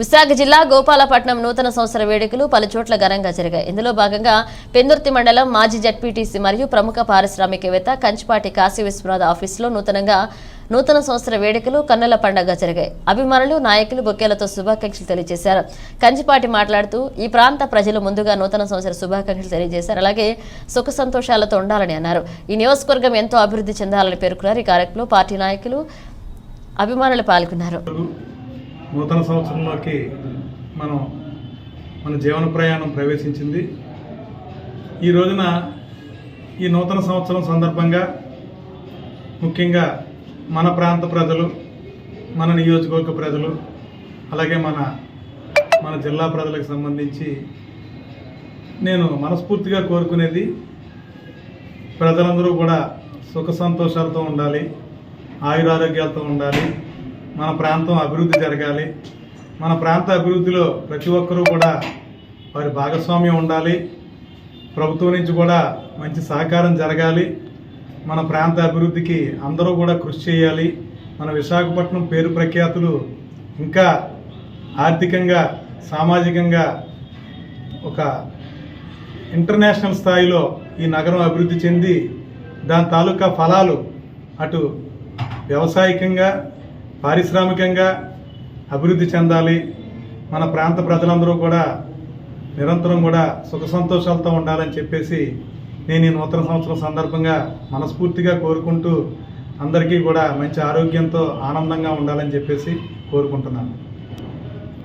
విశాఖ జిల్లా గోపాలపట్నం నూతన సంవత్సర వేడుకలు పలు చోట్ల ఘనంగా జరిగాయి. ఇందులో భాగంగా పెందుర్తి మండలం మాజీ జడ్పీటీసీ మరియు ప్రముఖ పారిశ్రామికవేత్త కంచిపాటి కాశీ విశ్వనాథ్ ఆఫీసులో నూతనంగా నూతన సంవత్సర వేడుకలు కన్నుల పండుగ జరిగాయి. అభిమానులు నాయకులు బొకేలతో శుభాకాంక్షలు తెలియజేశారు. కంచిపాటి మాట్లాడుతూ ఈ ప్రాంత ప్రజలు ముందుగా నూతన సంవత్సర శుభాకాంక్షలు తెలియజేశారు. అలాగే సుఖ సంతోషాలతో ఉండాలని అన్నారు. ఈ నియోజకవర్గం ఎంతో అభివృద్ధి చెందాలని పేర్కొన్నారు. ఈ కార్యక్రమంలో పార్టీ నాయకులు అభిమానులు పాల్గొన్నారు. నూతన సంవత్సరంలోకి మనం మన జీవన ప్రయాణం ప్రవేశించింది. ఈ రోజున ఈ నూతన సంవత్సరం సందర్భంగా ముఖ్యంగా మన ప్రాంత ప్రజలు మన నియోజకవర్గ ప్రజలు అలాగే మన మన జిల్లా ప్రజలకు సంబంధించి నేను మనస్ఫూర్తిగా కోరుకునేది ప్రజలందరూ కూడా సుఖ సంతోషాలతో ఉండాలి ఆయురారోగ్యాలతో ఉండాలి మన ప్రాంతం అభివృద్ధి జరగాలి. మన ప్రాంత అభివృద్ధిలో ప్రతి ఒక్కరూ కూడా వారి భాగస్వామ్యం ఉండాలి. ప్రభుత్వం నుంచి కూడా మంచి సహకారం జరగాలి. మన ప్రాంత అభివృద్ధికి అందరూ కూడా కృషి చేయాలి. మన విశాఖపట్నం పేరు ప్రఖ్యాతులు ఇంకా ఆర్థికంగా సామాజికంగా ఒక ఇంటర్నేషనల్ స్థాయిలో ఈ నగరం అభివృద్ధి చెంది దాని తాలూకా ఫలాలు అటు వ్యవసాయకంగా పారిశ్రామికంగా అభివృద్ధి చెందాలి. మన ప్రాంత ప్రజలందరూ కూడా నిరంతరం కూడా సుఖ సంతోషాలతో ఉండాలని చెప్పేసి నేను ఈ నూతన సంవత్సరం సందర్భంగా మనస్ఫూర్తిగా కోరుకుంటూ అందరికీ కూడా మంచి ఆరోగ్యంతో ఆనందంగా ఉండాలని చెప్పేసి కోరుకుంటున్నాను.